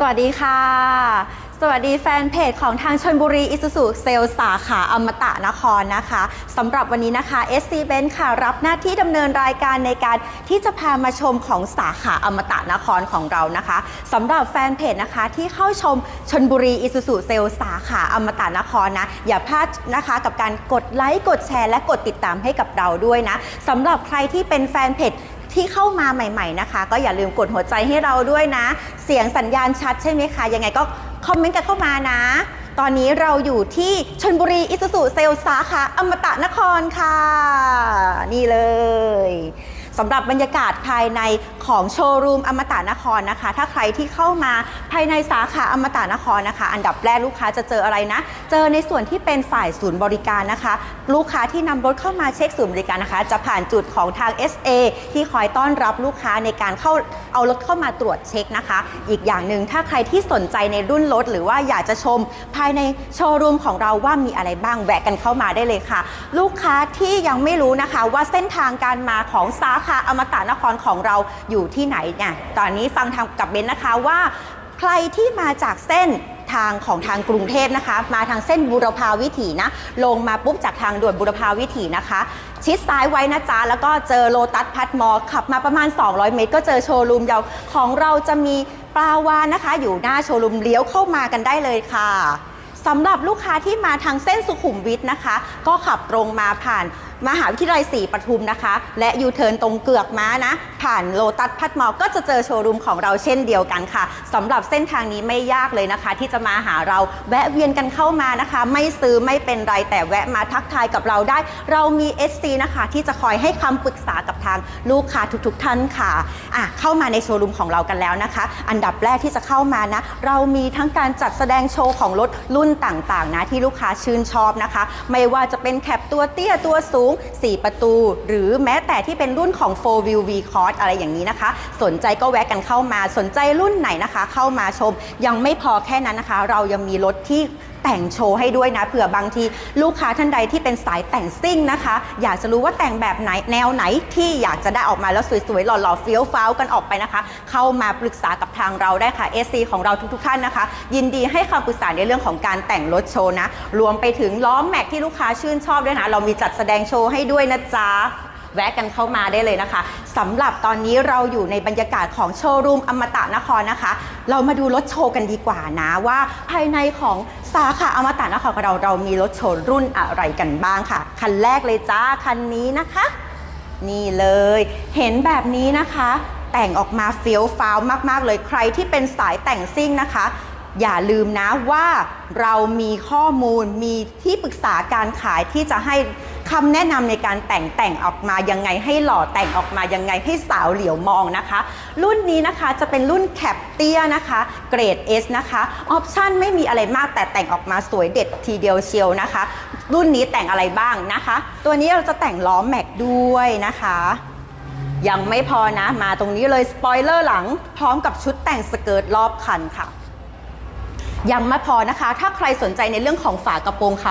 สวัสดีค่ะ สวัสดีแฟนเพจของทางชนบุรีอิสุสุเซลสาขาอมตะนครนะคะสำหรับวันนี้นะคะ SC b e n ค่ะ รับหน้าที่ดำเนินรายการในการที่จะพามาชมของสาขาอมตะนครของเรานะคะสำหรับแฟนเพจนะคะที่เข้าชมชนบุรีอิสุสุเซลสาขาอมตะนครนะอย่าพลาดนะคะกับการกดไลค์กดแชร์และกดติดตามให้กับเราด้วยนะสำหรับใครที่เป็นแฟนเพจ ที่เข้ามาใหม่ ๆนะคะ ก็อย่าลืมกดหัวใจให้เราด้วยนะ เสียงสัญญาณชัดใช่ไหมคะ ยังไงก็คอมเมนต์กันเข้ามานะ ตอนนี้เราอยู่ที่ชนบุรีอิสุสุเซลสาขาอมตะนครค่ะ นี่เลย สำหรับบรรยากาศภายในของโชว์รูมอมตะนครนะคะ ถ้าใครที่เข้ามาภายในสาขาอมตะนครนะคะ อันดับแรกลูกค้าจะเจออะไรนะ เจอในส่วนที่เป็นฝ่ายศูนย์บริการนะคะ ลูกค้าที่นำรถเข้ามาเช็คศูนย์บริการนะคะ จะผ่านจุดของทาง SA ที่คอยต้อนรับลูกค้าในการเข้าเอารถเข้ามาตรวจเช็คนะคะ อีกอย่างหนึ่งถ้าใครที่สนใจในรุ่นรถหรือว่าอยากจะชมภายในโชว์รูมของเราว่ามีอะไรบ้างแวะกันเข้ามาได้เลยค่ะ ลูกค้าที่ยังไม่รู้นะคะว่าเส้นทางการมาของสาขาอมตะนครของเราอยู่ที่ไหนเนี่ยตอนนี้ฟังทางกับเบนนะคะว่า ใครที่มาจากเส้นทางของทางกรุงเทพนะคะ มาทางเส้นบุรพาวิถีนะ ลงมาปุ๊บจากทางด่วนบุรพาวิถีนะคะ ชิดซ้ายไว้นะจ๊ะ แล้วก็เจอโลตัสพัดมอขับมาประมาณ 200 เมตร ก็เจอโชว์รูมเยาของเราจะมีปลาวานนะคะ อยู่หน้าโชว์รูมเลี้ยวเข้ามากันได้เลยค่ะสำหรับลูกค้าที่มาทางเส้นสุขุมวิทนะคะ ก็ขับตรงมาผ่านมหาวิทยาลัยศรีปทุมนะคะ และยูเทิร์นตรงเกือกม้านะ ผ่านโลตัสพัดมอก็จะเจอโชว์รูมของเราเช่นเดียวกันค่ะสำหรับเส้นทางนี้ไม่ยากเลยนะคะ ที่จะมาหาเราแวะเวียนกันเข้ามานะคะ ไม่ซื้อไม่เป็นไรแต่แวะมาทักทายกับเราได้ เรามี SC นะคะ ที่จะคอยให้คำปรึกษากับทางลูกค้าทุกๆ ท่านค่ะอะ เข้ามาในโชว์รูมของเรากันแล้วนะคะ อันดับแรกที่จะเข้ามานะ เรามีทั้งการจัดแสดงโชว์ของรถรุ่นต่างๆนะที่ลูกค้าชื่นชอบนะคะ ไม่ว่าจะเป็นแคปตัวเตี้ยตัวสูง4 ประตู หรือแม้แต่ที่เป็นรุ่นของ 4 Wheel V Cross อะไรอย่างนี้นะคะ สนใจก็แวะกันเข้ามา สนใจรุ่นไหนนะคะ เข้ามาชม ยังไม่พอแค่นั้นนะคะ เรายังมีรถที่ แต่งโชว์ให้ด้วยนะเผื่อบางทีลูกค้าท่านใดที่เป็นสายแต่งซิ่งนะคะ อยากจะรู้ว่าแต่งแบบไหนแนวไหนที่อยากจะได้ออกมาแล้วสวยๆหล่อๆเฟี้ยวฟ้าวกันออกไปนะคะ เข้ามาปรึกษากับทางเราได้ค่ะ SC ของเราทุกๆท่านนะคะ ยินดีให้คำปรึกษาในเรื่องของการแต่งรถโชว์นะรวมไปถึงล้อแม็กที่ลูกค้าชื่นชอบด้วยนะเรามีจัดแสดงโชว์ให้ด้วยนะจ๊ะ แวะกันเข้ามาได้เลยนะคะสำหรับตอนนี้เราอยู่ในบรรยากาศของโชว์รูมอมตะนครนะคะ เรามาดูรถโชว์กันดีกว่านะว่าภายในของสาขาอมตะนครของเราเรามีรถโชว์รุ่นอะไรกันบ้างค่ะ คันแรกเลยจ้าคันนี้นะคะ นี่เลย เห็นแบบนี้นะคะ แต่งออกมาเฟี้ยวฟ้าวมาก ๆ เลยใครที่เป็นสายแต่งซิ่งนะคะอย่าลืมนะว่าเรามีข้อมูลมีที่ปรึกษาการขายที่จะให้ คำแนะนำในการแต่งแต่งออกมายังไงให้หล่อแต่งออกมายังไงให้สาวเหลียวมองนะคะ รุ่นนี้นะคะจะเป็นรุ่นแคปเตียนะคะเกรด S นะคะออปชั่นไม่มีอะไรมากแต่แต่งออกมาสวยเด็ดทีเดียวเชียวนะคะ รุ่นนี้แต่งอะไรบ้างนะคะ ตัวนี้เราจะแต่งล้อแม็กด้วยนะคะยังไม่พอนะมาตรงนี้เลยสปอยเลอร์หลัง พร้อมกับชุดแต่งสเกิร์ตรอบคันค่ะ ยังไม่พอนะคะ ถ้าใครสนใจในเรื่องของฝากระโปรงเขา